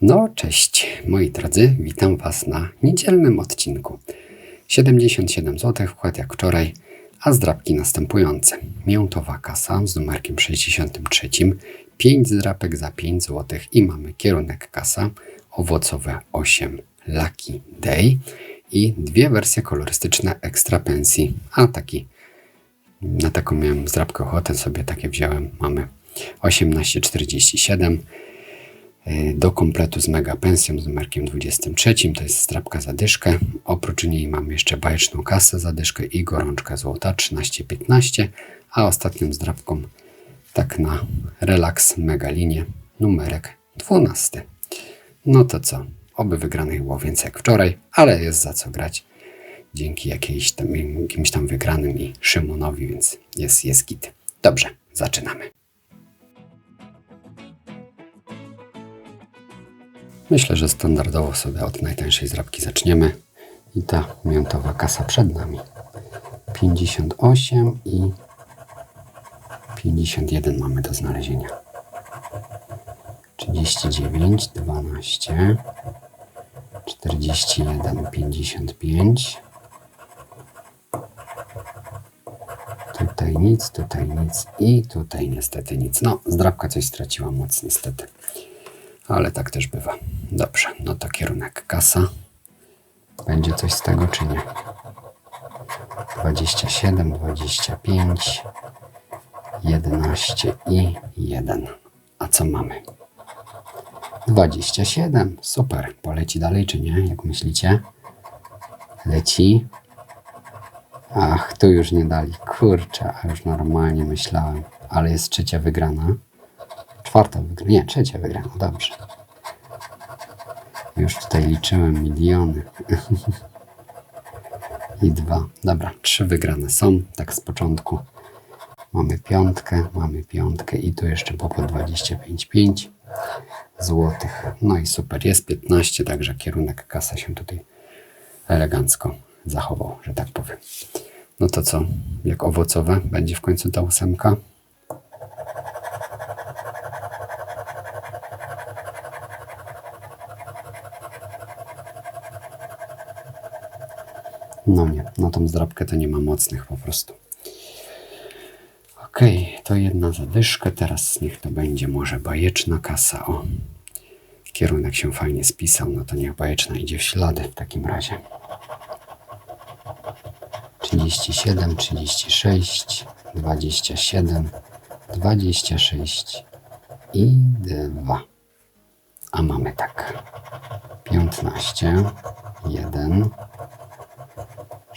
No, cześć moi drodzy, witam Was na niedzielnym odcinku. 77 zł, wkład jak wczoraj, a zdrabki następujące. Miętowa kasa z numerkiem 63, 5 zdrapek za 5 zł i mamy kierunek kasa, owocowe 8 Lucky Day i dwie wersje kolorystyczne ekstra pensji, a taki na taką miałem zdrabkę ochotę, sobie takie wziąłem. Mamy 18,47 y, do kompletu z mega pensją z numerkiem 23. To jest strapka za dyszkę. Oprócz niej mamy jeszcze bajeczną kasę za dyszkę i gorączkę złota 13,15, a ostatnią zdrabką tak na relaks mega linię numerek 12. No to co? Oby wygranych było więcej jak wczoraj, ale jest za co grać dzięki jakiejś tam, jakimś tam wygranym i Szymonowi, więc jest, jest git. Dobrze, zaczynamy. Myślę, że standardowo sobie od najtańszej zrabki zaczniemy. I ta miętowa kasa przed nami. 58 i 51 mamy do znalezienia. 39, 12, 41, 55. Tutaj nic, tutaj nic i tutaj niestety nic. No, zdrabka coś straciła moc niestety. Ale tak też bywa. Dobrze, no to kierunek kasa. Będzie coś z tego czy nie? 27, 25, 11 i 1. A co mamy? 27. Super. Poleci dalej czy nie? Jak myślicie? Leci. Ach, tu już nie dali. Kurczę, a już normalnie myślałem. Ale jest trzecia wygrana. Czwarta wygrana. Nie, trzecia wygrana. Dobrze. Już tutaj liczyłem miliony. I dwa. Dobra, trzy wygrane są. Tak z początku. Mamy piątkę, mamy piątkę i tu jeszcze po 25,5 złotych. No i super, jest 15, także kierunek kasa się tutaj elegancko zachował, że tak powiem. No to co, jak owocowe będzie w końcu ta ósemka? No nie, na tą zdrabkę to nie ma mocnych po prostu. Okej, to jedna zadyszka, teraz niech to będzie może bajeczna kasa. O, kierunek się fajnie spisał, no to niech bajeczna idzie w ślady w takim razie. 37, 36, 27, 26 i 2. A mamy tak. 15, 1,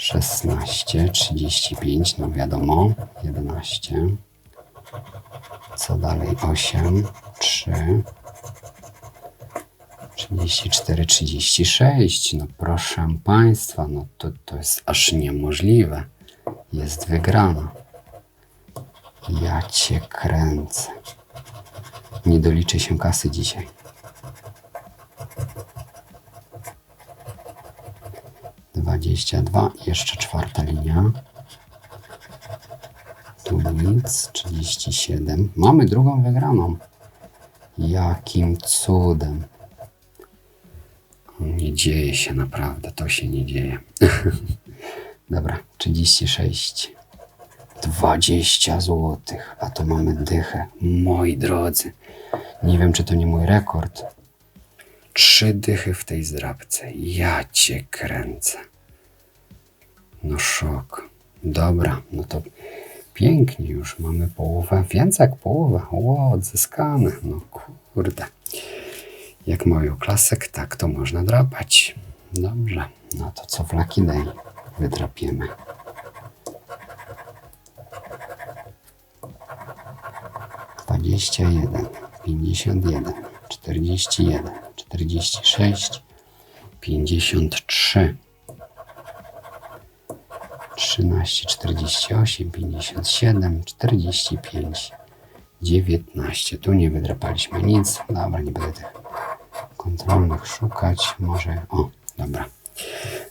16, 35, no wiadomo, 11. Co dalej? 8, 3, 34, 36. No proszę Państwa, no to, to jest aż niemożliwe. Jest wygrana. Ja Cię kręcę. Nie doliczy się kasy dzisiaj. Dwadzieścia dwa, jeszcze czwarta linia. Tu nic, 37. Mamy drugą wygraną. Jakim cudem. Nie dzieje się naprawdę, to się nie dzieje. Dobra, 36. 20 zł, a to mamy dychę. Moi drodzy, nie wiem, czy to nie mój rekord. Trzy dychy w tej zdrabce. Ja cię kręcę. No szok. Dobra, no to pięknie już mamy połowę, więcej jak połowę. Ło, odzyskane. No kurde. Jak mają klasek, tak to można drapać. Dobrze, no to co w Lucky Day wydrapiemy. Dwadzieścia jeden, pięćdziesiąt jeden, czterdzieści jeden, czterdzieści sześć, pięćdziesiąt trzy, trzynaście, czterdzieści osiem, pięćdziesiąt siedem, czterdzieści pięć, dziewiętnaście. Tu nie wydrapaliśmy nic. Dobra, nie będę tych kontrolnych szukać. Może. O, dobra.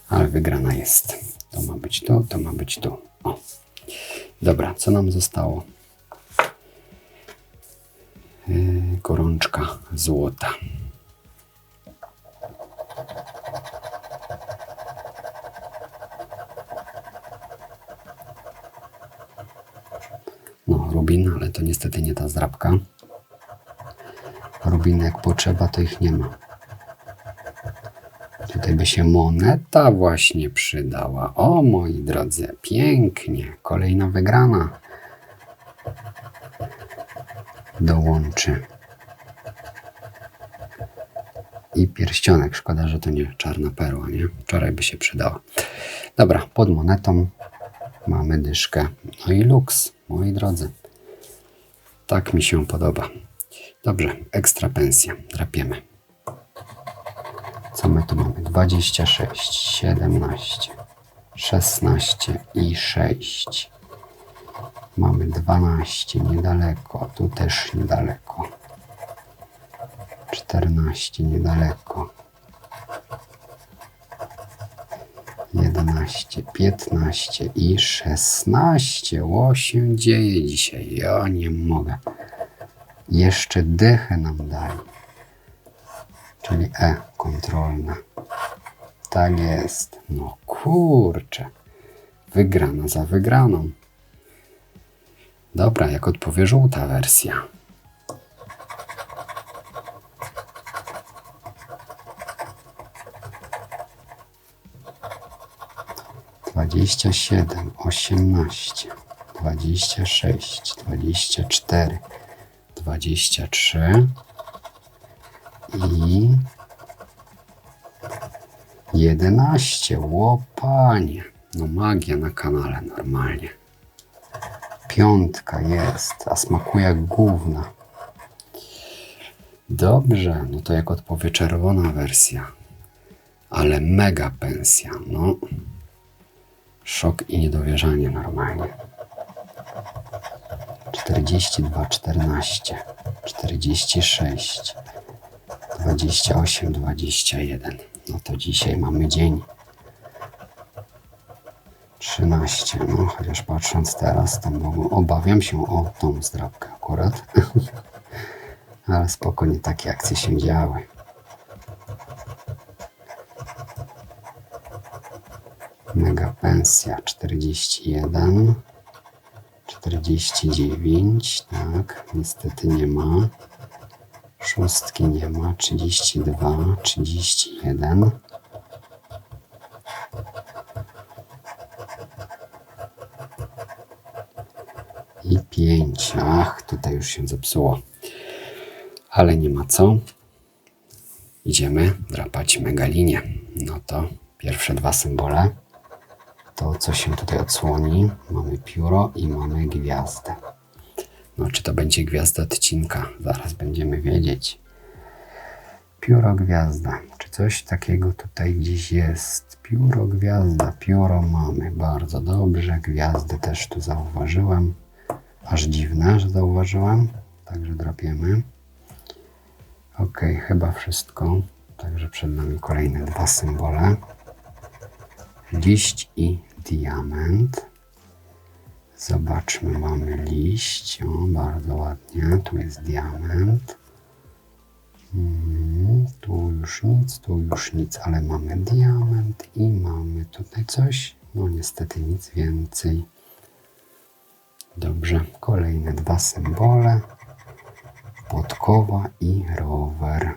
Ale wygrana jest. To ma być tu, to ma być tu. O. Dobra, co nam zostało? Yy, gorączka złota. Rubin, ale to niestety nie ta zdrabka. Rubiny jak potrzeba, to ich nie ma. Tutaj by się moneta właśnie przydała. O moi drodzy, pięknie. Kolejna wygrana dołączy. I pierścionek. Szkoda, że to nie czarna perła, nie? Wczoraj by się przydała. Dobra, pod monetą mamy dyszkę. No i luks, moi drodzy. Tak mi się podoba. Dobrze, ekstra pensja. Drapiemy. Co my tu mamy? 26, 17, 16 i 6. Mamy 12 niedaleko, tu też niedaleko. 14 niedaleko. 11, 15 i 16. Ło się dzieje dzisiaj. Ja nie mogę. Jeszcze dychę nam dali. Czyli E kontrolna. Tak jest. No kurczę. Wygrana za wygraną. Dobra, jak odpowie żółta wersja. Dwadzieścia siedem, osiemnaście, dwadzieścia sześć, dwadzieścia cztery, dwadzieścia trzy i jedenaście. Łopanie. No magia na kanale normalnie. Piątka jest, a smakuje jak gówna. Dobrze, no to jak odpowie czerwona wersja. Ale mega pensja, no. Szok i niedowierzanie normalnie. 42, 14, 46, 28, 21. No to dzisiaj mamy dzień. 13. No, chociaż patrząc teraz, to obawiam się o tą zdrabkę akurat. Ale spokojnie takie akcje się działy. Mega pensja 41. 49. Tak, niestety nie ma. Szóstki nie ma. 32. 31. i 5. Ach, tutaj już się zepsuło. Ale nie ma co. Idziemy drapać megalinię. No to pierwsze dwa symbole. To, co się tutaj odsłoni. Mamy pióro i mamy gwiazdę. No, czy to będzie gwiazda odcinka? Zaraz będziemy wiedzieć. Pióro gwiazda. Czy coś takiego tutaj gdzieś jest? Pióro gwiazda. Pióro mamy. Bardzo dobrze. Gwiazdę też tu zauważyłem. Aż dziwne, że zauważyłem. Także drapiemy. Ok, chyba wszystko. Także przed nami kolejne dwa symbole. Liść i diament. Zobaczmy, mamy liść. O, bardzo ładnie. Tu jest diament. Mm, tu już nic, tu już nic, ale mamy diament i mamy tutaj coś. No niestety nic więcej. Dobrze, kolejne dwa symbole. Podkowa i rower.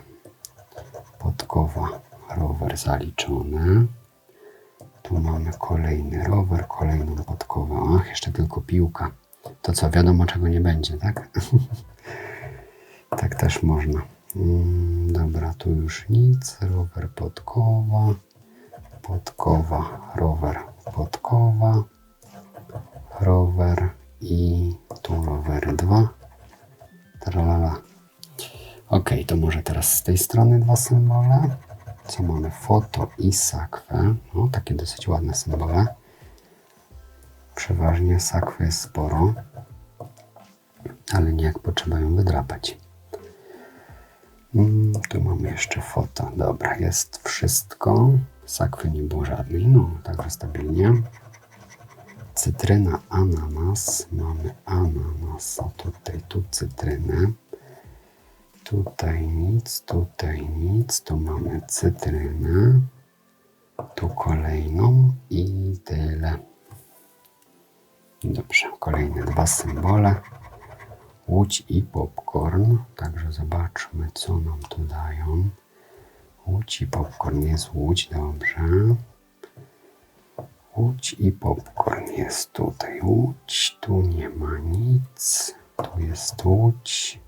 Podkowa, rower zaliczone. Tu mamy kolejny rower, kolejną podkowę. Ach, jeszcze tylko piłka. To co, wiadomo czego nie będzie, tak? tak też można. Mm, dobra, tu już nic. Rower, podkowa. Podkowa, rower, podkowa. Rower i tu rower 2. Tralala. Ok, to może teraz z tej strony dwa symbole. Co mamy? Foto i sakwę. No, takie dosyć ładne symbole. Przeważnie sakwy jest sporo, ale nie jak potrzeba ją wydrapać. Mm, tu mamy jeszcze foto. Dobra, jest wszystko. Sakwy nie było żadnej, no także stabilnie. Cytryna, ananas. Mamy ananasa tutaj, tu cytrynę. Tutaj nic, tutaj nic. Tu mamy cytrynę. Tu kolejną i tyle. Dobrze, kolejne dwa symbole. Łódź i popcorn. Także zobaczmy, co nam tu dają. Łódź i popcorn jest łódź, dobrze. Łódź i popcorn jest tutaj. Łódź, tu nie ma nic. Tu jest łódź.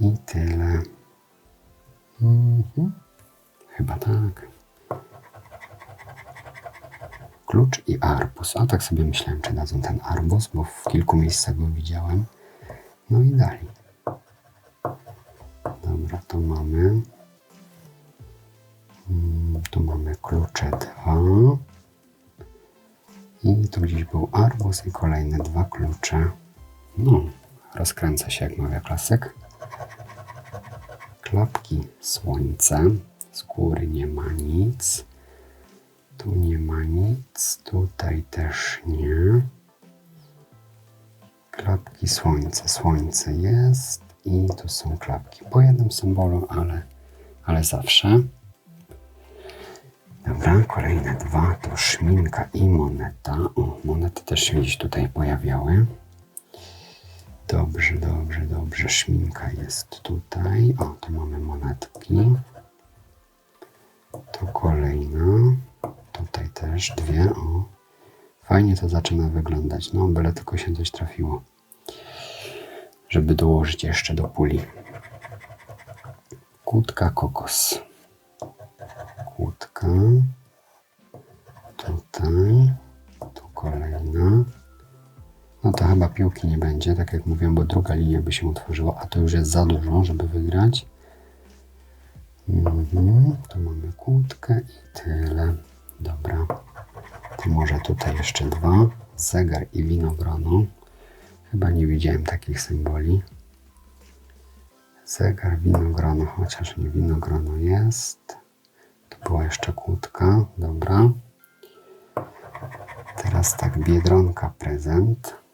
I tyle. Mhm. Chyba tak. Klucz i arbus. A tak sobie myślałem, czy dadzą ten arbus, bo w kilku miejscach go widziałem. No i dali. Dobra, to mamy. Mm, Tu mamy klucze dwa. I tu gdzieś był arbus i kolejne dwa klucze. No, rozkręca się jak mawia klasyk. Klapki słońce. Z góry nie ma nic. Tu nie ma nic. Tutaj też nie. Klapki słońce. Słońce jest. I tu są klapki. Po jednym symbolu, ale, ale zawsze. Dobra, kolejne dwa to szminka i moneta. O, monety też się gdzieś tutaj pojawiały. Dobrze, dobrze, dobrze. Szminka jest tutaj. O, tu mamy monetki. Tu kolejna. Tutaj też dwie. O, fajnie to zaczyna wyglądać. No, byle tylko się coś trafiło. Żeby dołożyć jeszcze do puli. Kłódka kokos. Kłódka. Tutaj. Tu kolejna. No to chyba piłki nie będzie, tak jak mówiłem, bo druga linia by się utworzyła, a to już jest za dużo, żeby wygrać. Mhm, tu mamy kłódkę i tyle. Dobra. To może tutaj jeszcze dwa. Zegar i winogrono. Chyba nie widziałem takich symboli. Zegar, winogrono, chociaż nie winogrono jest. Tu była jeszcze kłódka, dobra. Teraz tak, Biedronka prezent.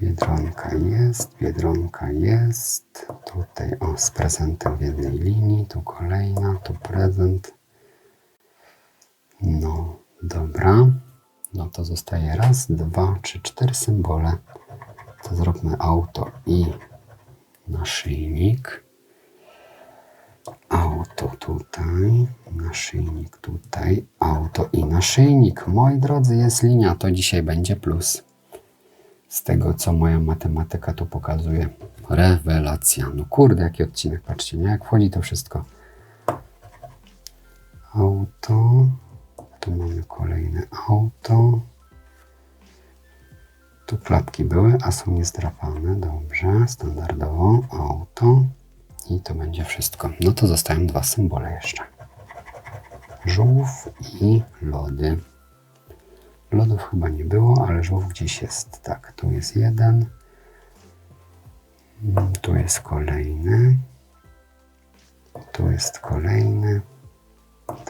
Biedronka jest, Biedronka jest. Tutaj o, z prezentem w jednej linii, tu kolejna, tu prezent. No, dobra. No to zostaje raz, dwa, trzy, cztery symbole. To zróbmy auto i naszyjnik. Auto tutaj, naszyjnik tutaj, auto i naszyjnik. Moi drodzy, jest linia, to dzisiaj będzie plus. Z tego, co moja matematyka tu pokazuje. Rewelacja. No kurde, jaki odcinek, patrzcie, nie? Jak wchodzi to wszystko. Auto, tu mamy kolejne auto. Tu klapki były, a są niezdrapane. Dobrze, standardowo. Auto. I to będzie wszystko. No to zostają dwa symbole jeszcze. Żółw i lody. Lodów chyba nie było, ale żółw gdzieś jest. Tak, tu jest jeden. Mm, Tu jest kolejny. Tu jest kolejny.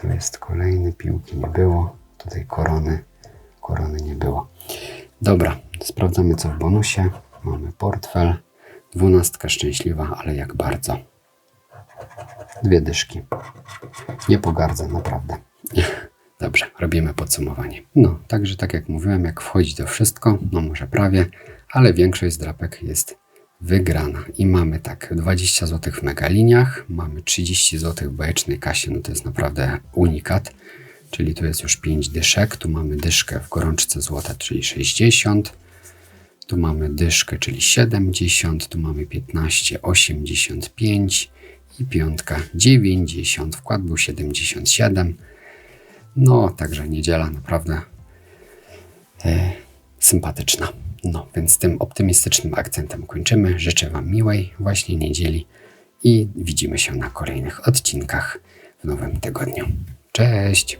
Tu jest kolejny. Piłki nie było. Tutaj korony. Korony nie było. Dobra, sprawdzamy co w bonusie. Mamy portfel. Dwunastka szczęśliwa, ale jak bardzo. Dwie dyszki. Nie pogardzę, naprawdę. Dobrze, robimy podsumowanie. No, także tak jak mówiłem, jak wchodzi to wszystko, no może prawie, ale większość zdrapek jest wygrana. I mamy tak 20 zł w megaliniach, mamy 30 zł w bajecznej kasie, no to jest naprawdę unikat, czyli tu jest już 5 dyszek, tu mamy dyszkę w gorączce złota, czyli 60, tu mamy dyszkę, czyli 70, tu mamy 15, 85 i piątka 90, wkład był 77. No, także niedziela naprawdę e, sympatyczna. No, więc tym optymistycznym akcentem kończymy. Życzę Wam miłej właśnie niedzieli i widzimy się na kolejnych odcinkach w nowym tygodniu. Cześć!